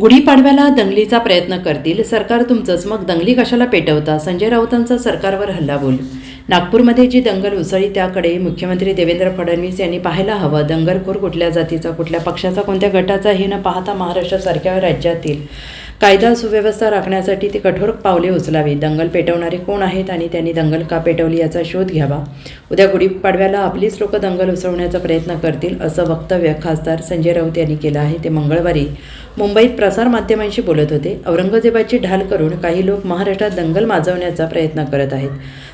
गुढीपाडव्याला दंगलीचा प्रयत्न करतील. सरकार तुमचंच. मग दंगली कशाला पेटवता? संजय राऊतांचा सरकारवर हल्लाबोल नागपूरमध्ये जी दंगल उसळी त्याकडे मुख्यमंत्री देवेंद्र फडणवीस यांनी पाहायला हवं. दंगलखोर कुठल्या जातीचा कुठल्या पक्षाचा कोणत्या गटाचा हे न पाहता महाराष्ट्रासारख्या राज्यातील कायदा सुव्यवस्था राखण्यासाठी ती कठोर पावले उचलावी. दंगल पेटवणारे कोण आहेत आणि त्यांनी दंगल का पेटवली याचा शोध घ्यावा. उद्या गुढीपाडव्याला आपलीच लोक दंगल उसळण्याचा प्रयत्न करतील असं वक्तव्य खासदार संजय राऊत यांनी केलं आहे. ते मंगळवारी मुंबईत प्रसारमाध्यमांशी बोलत होते. औरंगजेबाची ढाल करून काही लोक महाराष्ट्रात दंगल माजवण्याचा प्रयत्न करत आहेत.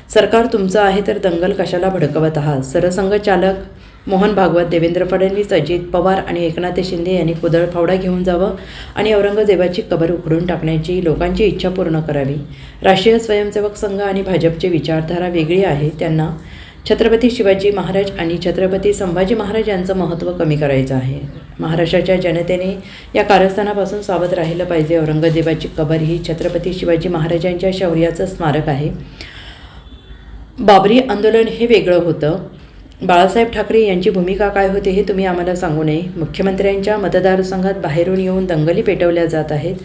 सरकार तुमचं आहे तर दंगल कशाला भडकवत आहात? सरसंघचालक मोहन भागवत देवेंद्र फडणवीस अजित पवार आणि एकनाथ शिंदे यांनी कुदळ फावडा घेऊन जावं आणि औरंगजेबाची कबर उखडून टाकण्याची लोकांची इच्छा पूर्ण करावी. राष्ट्रीय स्वयंसेवक संघ आणि भाजपची विचारधारा वेगळी आहे. त्यांना छत्रपती शिवाजी महाराज आणि छत्रपती संभाजी महाराज यांचं महत्त्व कमी करायचं आहे. महाराष्ट्राच्या जनतेने या कारस्थानापासून सावध राहिलं पाहिजे. औरंगजेबाची कबर ही छत्रपती शिवाजी महाराजांच्या शौर्याचं स्मारक आहे. बाबरी आंदोलन हे वेगळं होतं. बाळासाहेब ठाकरे यांची भूमिका काय होती हे तुम्ही आम्हाला सांगू नये. मुख्यमंत्र्यांच्या मतदारसंघात बाहेरून येऊन दंगली पेटवल्या जात आहेत.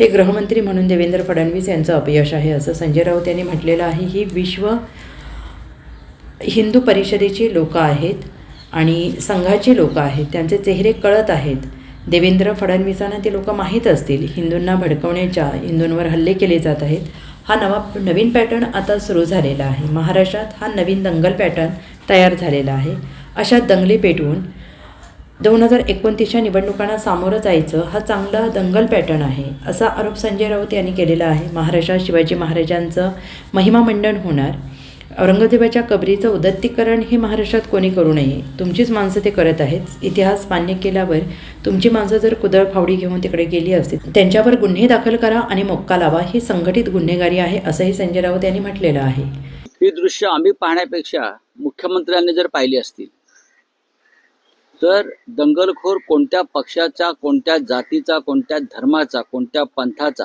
हे गृहमंत्री म्हणून देवेंद्र फडणवीस यांचं अपयश आहे असं संजय राऊत यांनी म्हटलेलं आहे. ही विश्व हिंदू परिषदेची लोकं आहेत आणि संघाची लोक आहेत. त्यांचे चेहरे कळत आहेत. देवेंद्र फडणवीसांना ते लोक माहीत असतील. हिंदूंना भडकवण्याच्या हिंदूंवर हल्ले केले जात आहेत. हा नवा नवीन पॅटर्न आता सुरू झालेला आहे. महाराष्ट्रात हा नवीन दंगल पॅटर्न तयार झालेला आहे. अशा दंगली पेटवून दोन हजार एकोणतीसच्या निवडणुकांना सामोरं जायचं हा चांगला दंगल पॅटर्न आहे असा आरोप संजय राऊत यांनी केलेला आहे. महाराष्ट्रात शिवाजी महाराजांचं महिमा मंडन होणार औरंगजेबाच्या कबरीचं उदत्तीकरण हे महाराष्ट्रात कोणी करू नये. तुमचीच माणसं ते करत आहेत. इतिहास मान्य केल्यावर तुमची माणसं जर कुदळ फावडी घेऊन तिकडे गेली असतील त्यांच्यावर गुन्हे दाखल करा आणि मोक्का लावा. ही संघटित गुन्हेगारी आहे असंही संजय राऊत यांनी म्हटलेलं आहे. ही दृश्य आम्ही पाहण्यापेक्षा मुख्यमंत्र्यांनी जर पाहिली असतील तर दंगलखोर कोणत्या पक्षाचा कोणत्या जातीचा कोणत्या धर्माचा कोणत्या पंथाचा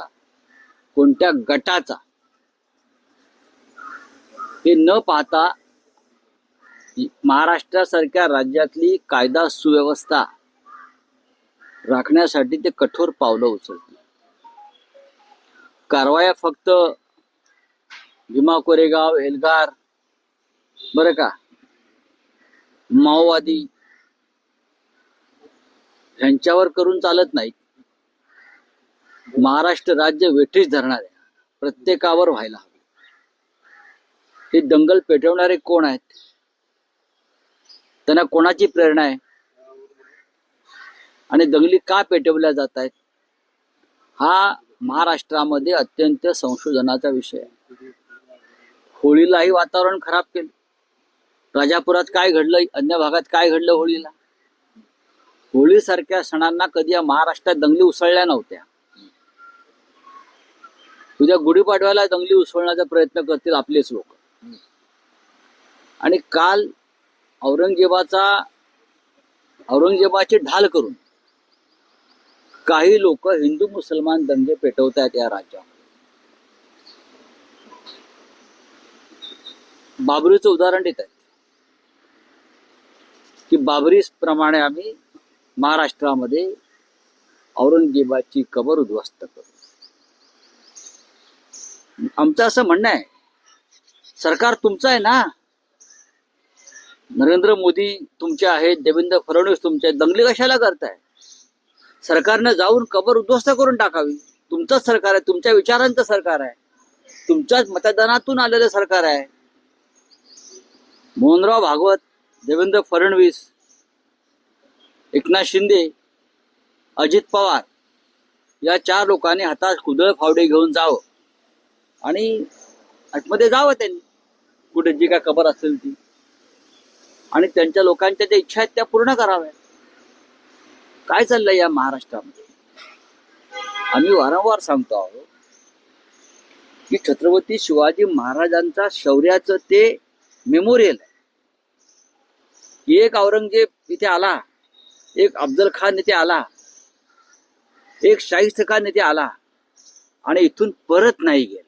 कोणत्या गटाचा हे न पाहता महाराष्ट्रासारख्या राज्यातली कायदा सुव्यवस्था राखण्यासाठी ते कठोर पावलं उचलते कारवाया फक्त भीमा कोरेगाव एल्गार बरं का माओवादी ह्यांच्यावर करून चालत नाहीत. महाराष्ट्र राज्य वेठीस धरणाऱ्या प्रत्येकावर व्हायला हवं. हे दंगल पेटवणारे कोण आहेत? त्यांना कोणाची प्रेरणा आहे? आणि दंगली का पेटवल्या जात आहेत? हा महाराष्ट्रामध्ये अत्यंत संशोधनाचा विषय आहे. होळीलाही वातावरण खराब केलं. राजापुरात काय घडलं? अन्य भागात काय घडलं होळीला? होळीसारख्या सणांना कधी या महाराष्ट्रात दंगली उसळल्या नव्हत्या. उद्या गुढीपाडव्याला दंगली उसळण्याचा प्रयत्न करतील आपलेच लोक. आणि काल औरंगजेबाचा औरंगजेबाची ढाल करून काही लोक हिंदू मुसलमान दंगे पेटवत आहेत या राज्यामध्ये. बाबरीचं उदाहरण देत आहेत की बाबरी प्रमाणे आम्ही महाराष्ट्रामध्ये औरंगजेबाची कबर उद्ध्वस्त करू. आमचं असं म्हणणं आहे सरकार तुमचं आहे ना? नरेंद्र मोदी तुमचे आहेत देवेंद्र फडणवीस तुमचे आहेत दंगली कशाला करताय? सरकारनं जाऊन कबर उद्ध्वस्त करून टाकावी. तुमचंच सरकार आहे तुमच्या विचारांचं सरकार आहे. तुमच्याच मतदानातून आलेलं सरकार आहे. मोहनराव भागवत देवेंद्र फडणवीस एकनाथ शिंदे अजित पवार या चार लोकांनी हातात कुदळ फावडे घेऊन जावं. आणि आतमध्ये जावं त्यांनी. कुठे जी काय कबर असेल ती. आणि त्यांच्या लोकांच्या ज्या इच्छा आहेत त्या पूर्ण कराव्या. काय चाललंय या महाराष्ट्रामध्ये? आम्ही वारंवार सांगतो आहोत की छत्रपती शिवाजी महाराजांचा शौर्याचं ते मेमोरियल आहे. की एक औरंगजेब इथे आला एक अफजल खान इथे आला एक शाहिस्त खान इथे आला आणि इथून परत नाही गेला.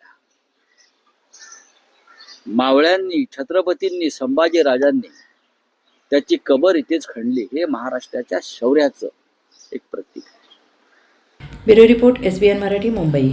मावळ्यांनी छत्रपतींनी संभाजी राजांनी त्याची कबर इथेच खणली. हे महाराष्ट्राच्या शौर्याचं एक प्रतीक आहे. Bureau report S B N Marathi Mumbai.